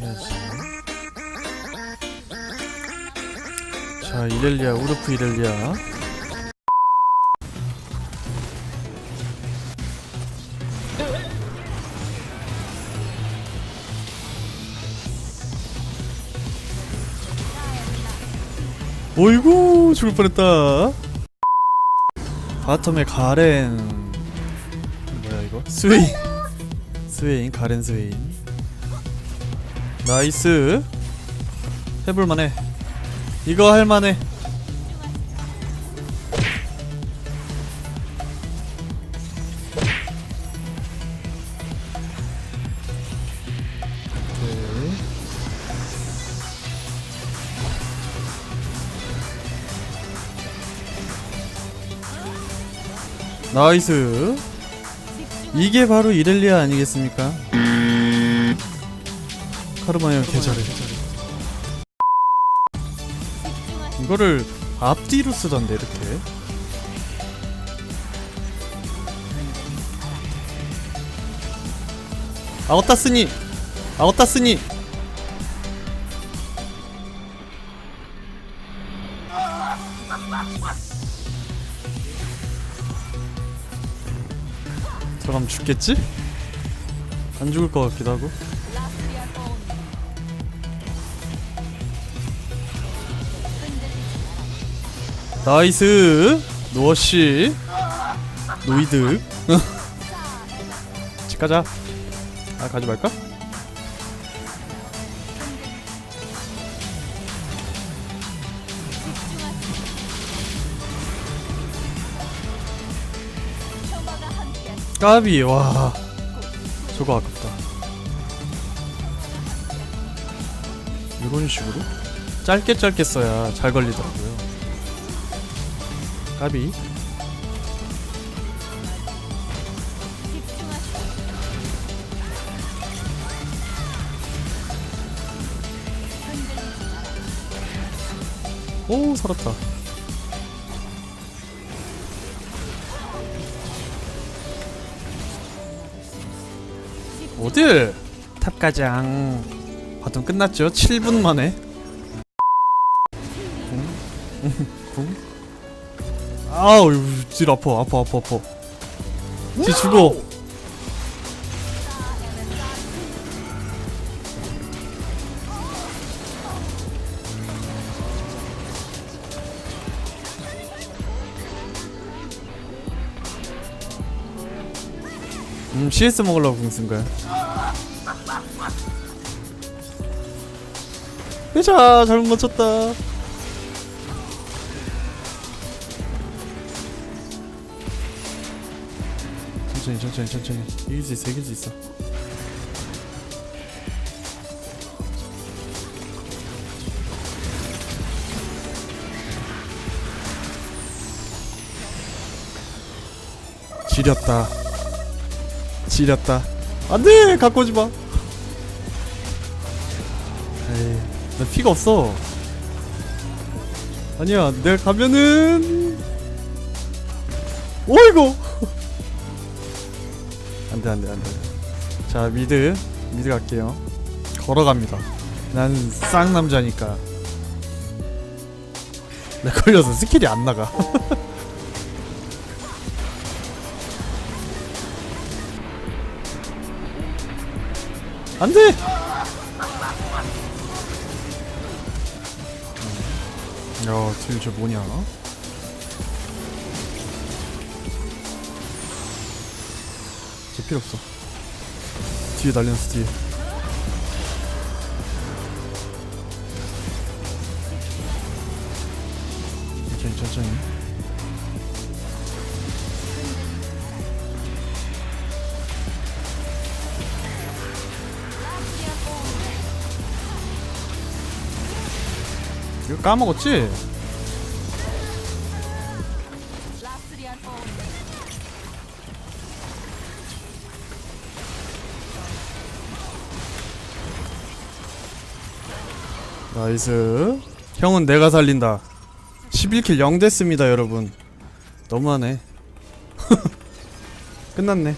해야지 자 이렐리아 우르프 이렐리아. 오이구 죽을 뻔했다. 바텀의 가렌. 뭐야 이거? 스웨인. 스웨인 가렌 스웨인. 나이스 해볼만해 이거 할만해. 나이스 이게 바로 이렐리아 아니겠습니까? 카르마형 개잘해 이거를 앞뒤로 쓰던데 이렇게. 아웃다 쓰니 아웃다 쓰니. 들어가면 죽겠지? 안 죽을 것 같기도 하고 나이스. 노어씨. 노이드. 집 가자. 아 가지 말까? 까비. 와. 저거 아깝다. 이런 식으로? 짧게 짧게 써야 잘 걸리더라고요 까비. 오 살았다. 어딜? 탑가장. 바텀 끝났죠? 7분 만에. 궁? 궁? 아우 질 아파 아파 아파 아파. 질 죽어. 음 CS 먹으려고 궁쓴 거야. 회자 잘못 맞췄다 천천히 천천히 천천히. 이길 수 있어 이길 수 있어. 지렸다. 지렸다. 안돼! 갖고 오지 마. 에이 나 피가 없어. 아니야 내가 가면은 오이고 안돼 안돼 안돼. 자 미드 미드 갈게요. 걸어갑니다. 난 쌍남자니까. 나 걸려서 스킬이 안 나가. 안돼! 야, 딜저 뭐냐? 필요 없어. 뒤에 날려놨어, 뒤에. 천천히, 천천히. 이거 까먹었지? 나이스. 형은 내가 살린다. 11킬 0 됐습니다 여러분. 너무하네. 끝났네